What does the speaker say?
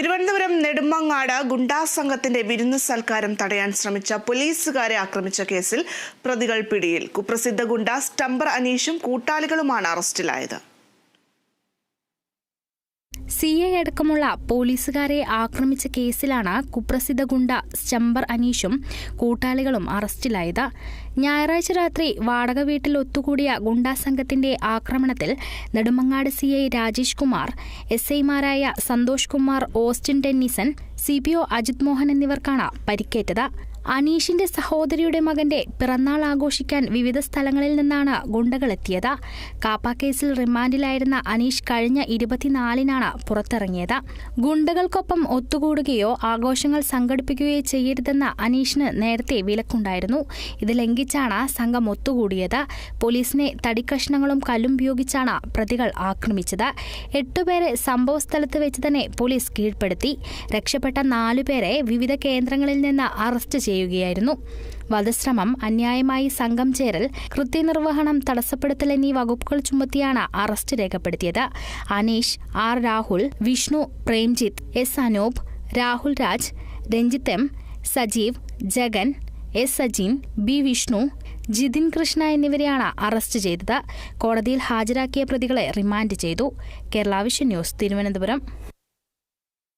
തിരുവനന്തപുരം നെടുമങ്ങാട് ഗുണ്ടാ സംഘത്തിന്റെ വിരുന്ന് സൽക്കാരം തടയാൻ ശ്രമിച്ച പോലീസുകാരെ ആക്രമിച്ച കേസിൽ പ്രതികൾ പിടിയിൽ. കുപ്രസിദ്ധ ഗുണ്ട സ്റ്റംബർ അനീഷും കൂട്ടാളികളുമാണ് അറസ്റ്റിലായത്. സി എ അടക്കമുള്ള പോലീസുകാരെ ആക്രമിച്ച കേസിലാണ് കുപ്രസിദ്ധ ഗുണ്ട സ്റ്റംബർ അനീഷും കൂട്ടാളികളും അറസ്റ്റിലായത്. ഞായറാഴ്ച രാത്രി വാടക വീട്ടിൽ ഒത്തുകൂടിയ ഗുണ്ടാ സംഘത്തിന്റെ ആക്രമണത്തിൽ Nedumangad C I Rajesh Kumar S ഐമാരായ Santhosh Kumar Austin Tennyson C P O Ajith Mohan എന്നിവർക്കാണ് പരിക്കേറ്റത്. അനീഷിന്റെ സഹോദരിയുടെ മകന്റെ പിറന്നാൾ ആഘോഷിക്കാൻ വിവിധ സ്ഥലങ്ങളിൽ നിന്നാണ് ഗുണ്ടകളെത്തിയത്. കാപ്പാക്കേസിൽ കേസിൽ റിമാൻഡിലായിരുന്ന അനീഷ് കഴിഞ്ഞ ഇരുപത്തിനാലിനാണ് പുറത്തിറങ്ങിയത്. ഗുണ്ടകൾക്കൊപ്പം ഒത്തുകൂടുകയോ ആഘോഷങ്ങൾ സംഘടിപ്പിക്കുകയോ ചെയ്യരുതെന്ന അനീഷിന് നേരത്തെ വിലക്കുണ്ടായിരുന്നു. ഇത് ലംഘിച്ചാണ് സംഘം ഒത്തുകൂടിയത്. പോലീസിനെ തടിക്കഷ്ണങ്ങളും കല്ലും ഉപയോഗിച്ചാണ് പ്രതികൾ ആക്രമിച്ചത്. എട്ടുപേരെ സംഭവസ്ഥലത്ത് വെച്ച് തന്നെ പോലീസ് കീഴ്പ്പെടുത്തി. രക്ഷപ്പെട്ട നാലുപേരെ വിവിധ കേന്ദ്രങ്ങളിൽ നിന്ന് അറസ്റ്റ് ചെയ്യുകയായിരുന്നു. വധശ്രമം അന്യായമായി സംഘം ചേരൽ കൃത്യനിർവഹണം തടസ്സപ്പെടുത്തൽ എന്നീ വകുപ്പുകൾ ചുമത്തിയാണ് അറസ്റ്റ് രേഖപ്പെടുത്തിയത്. Aneesh R Rahul Vishnu Premjith S Anoop Rahul Raj Ranjith M Sajeev Jagan S Sajin B Vishnu Jithin Krishna എന്നിവരെയാണ് അറസ്റ്റ് ചെയ്തത്. കോടതിയിൽ ഹാജരാക്കിയ പ്രതികളെ റിമാൻഡ് ചെയ്തു. കേരള ന്യൂസ് തിരുവനന്തപുരം.